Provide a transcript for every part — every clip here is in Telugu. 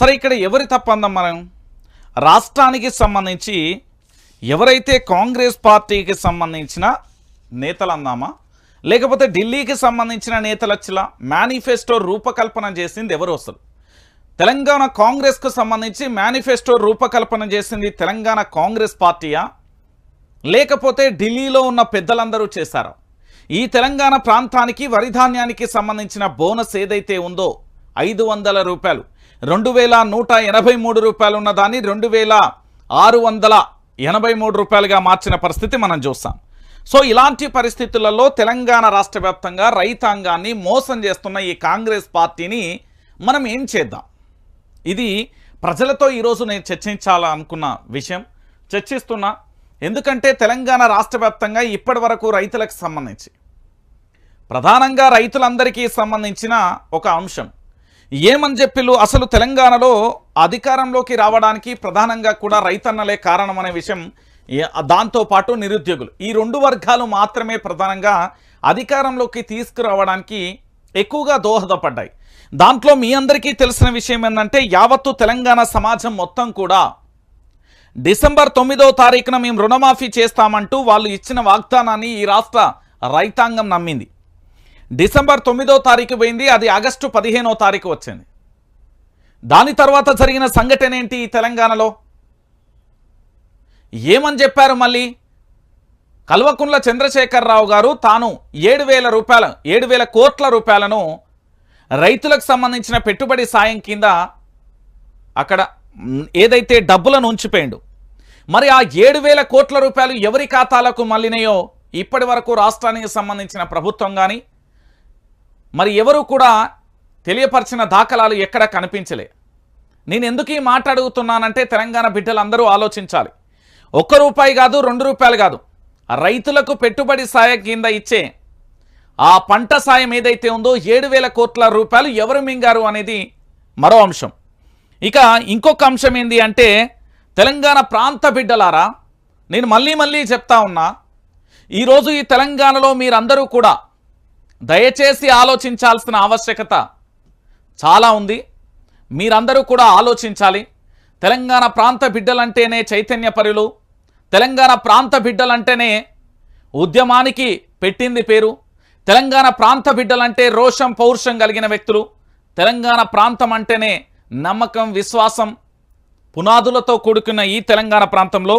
సరే ఇక్కడ ఎవరి తప్పందాం మనం? రాష్ట్రానికి సంబంధించి ఎవరైతే కాంగ్రెస్ పార్టీకి సంబంధించిన నేతలు అందామా? లేకపోతే ఢిల్లీకి సంబంధించిన నేతలు వచ్చిలా? మేనిఫెస్టో రూపకల్పన చేసింది ఎవరు అసలు? తెలంగాణ కాంగ్రెస్కు సంబంధించి మేనిఫెస్టో రూపకల్పన చేసింది తెలంగాణ కాంగ్రెస్ పార్టీయా? లేకపోతే ఢిల్లీలో ఉన్న పెద్దలందరూ చేశారు? ఈ తెలంగాణ ప్రాంతానికి వరిధాన్యానికి సంబంధించిన బోనస్ ఏదైతే ఉందో ఐదు వందల రూపాయలు. రెండు వేల నూట ఎనభై మూడు రూపాయలు ఉన్న దాన్ని రెండు వేల ఆరు వందల ఎనభై మూడు రూపాయలుగా మార్చిన పరిస్థితి మనం చూస్తాం. సో ఇలాంటి పరిస్థితులలో తెలంగాణ రాష్ట్ర వ్యాప్తంగా రైతాంగాన్ని మోసం చేస్తున్న ఈ కాంగ్రెస్ పార్టీని మనం ఏం చేద్దాం? ఇది ప్రజలతో ఈరోజు నేను చర్చించాలనుకున్న విషయం చర్చిస్తున్నా. ఎందుకంటే తెలంగాణ రాష్ట్ర వ్యాప్తంగా ఇప్పటి వరకు రైతులకు సంబంధించి ప్రధానంగా రైతులందరికీ సంబంధించిన ఒక అంశం. ఏమని చెప్పిళ్ళు అసలు తెలంగాణలో అధికారంలోకి రావడానికి ప్రధానంగా కూడా రైతన్నలే కారణం అనే విషయం దాంతోపాటు నిరుద్యోగులు. ఈ రెండు వర్గాలు మాత్రమే ప్రధానంగా అధికారంలోకి తీసుకురావడానికి ఎక్కువగా దోహదపడ్డాయి. దాంట్లో మీ అందరికీ తెలిసిన విషయం ఏంటంటే యావత్తు తెలంగాణ సమాజం మొత్తం కూడా డిసెంబర్ తొమ్మిదో తారీఖున మేము రుణమాఫీ చేస్తామంటూ వాళ్ళు ఇచ్చిన వాగ్దానాన్ని ఈ రాష్ట్ర రైతాంగం నమ్మింది. డిసెంబర్ తొమ్మిదో తారీఖు పోయింది అది ఆగస్టు పదిహేనో తారీఖు వచ్చింది. దాని తర్వాత జరిగిన సంఘటన ఏంటి ఈ తెలంగాణలో? ఏమని చెప్పారు మళ్ళీ? కల్వకుంట్ల చంద్రశేఖరరావు గారు తాను ఏడు వేల రూపాయల ఏడు వేల కోట్ల రూపాయలను రైతులకు సంబంధించిన పెట్టుబడి సాయం కింద అక్కడ ఏదైతే డబ్బులను ఉంచిపోయిండు మరి ఆ ఏడు వేల కోట్ల రూపాయలు ఎవరి ఖాతాలకు మళ్ళినాయో ఇప్పటి వరకు రాష్ట్రానికి సంబంధించిన ప్రభుత్వం కానీ మరి ఎవరు కూడా తెలియపరిచిన దాఖలాలు ఎక్కడ కనిపించలే. నేను ఎందుకు ఈ మాట తెలంగాణ బిడ్డలందరూ ఆలోచించాలి. ఒక్క రూపాయి కాదు రెండు రూపాయలు కాదు. రైతులకు పెట్టుబడి సాయం కింద ఇచ్చే ఆ పంట సాయం ఏదైతే ఉందో ఏడు వేల కోట్ల రూపాయలు ఎవరు మింగారు అనేది మరో అంశం. ఇక ఇంకొక అంశం ఏంటి అంటే తెలంగాణ ప్రాంత బిడ్డలారా నేను మళ్ళీ మళ్ళీ చెప్తా ఉన్నా ఈరోజు ఈ తెలంగాణలో మీరందరూ కూడా దయచేసి ఆలోచించాల్సిన ఆవశ్యకత చాలా ఉంది. మీరందరూ కూడా ఆలోచించాలి. తెలంగాణ ప్రాంత బిడ్డలంటేనే చైతన్యపరులు తెలంగాణ ప్రాంత బిడ్డలంటేనే ఉద్యమానికి పెట్టింది పేరు. తెలంగాణ ప్రాంత బిడ్డలంటే రోషం పౌరుషం కలిగిన వ్యక్తులు. తెలంగాణ ప్రాంతం అంటేనే నమ్మకం విశ్వాసం పునాదులతో కూడుకున్న ఈ తెలంగాణ ప్రాంతంలో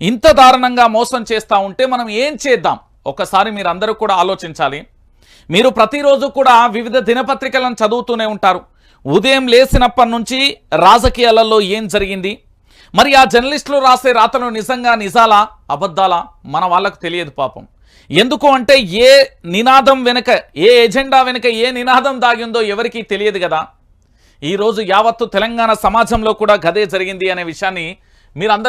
ఇంత దారుణంగా మోసం చేస్తూ ఉంటే మనం ఏం చేద్దాం? ఒకసారి మీరు అందరూ కూడా ఆలోచించాలి. మీరు ప్రతిరోజు కూడా వివిధ దినపత్రికలను చదువుతూనే ఉంటారు. ఉదయం లేసినప్పటి నుంచి రాజకీయాలలో ఏం జరిగింది? మరి ఆ జర్నలిస్టులు రాసే రాతలు నిజంగా నిజాలా? అబద్ధాలా? మన వాళ్ళకు తెలియదు పాపం. ఎందుకు అంటే ఏ నినాదం వెనుక ఏ ఎజెండా వెనుక ఏ నినాదం దాగిందో ఎవరికీ తెలియదు కదా. ఈరోజు యావత్తు తెలంగాణ సమాజంలో కూడా గదే జరిగింది అనే విషయాన్ని మీరందరూ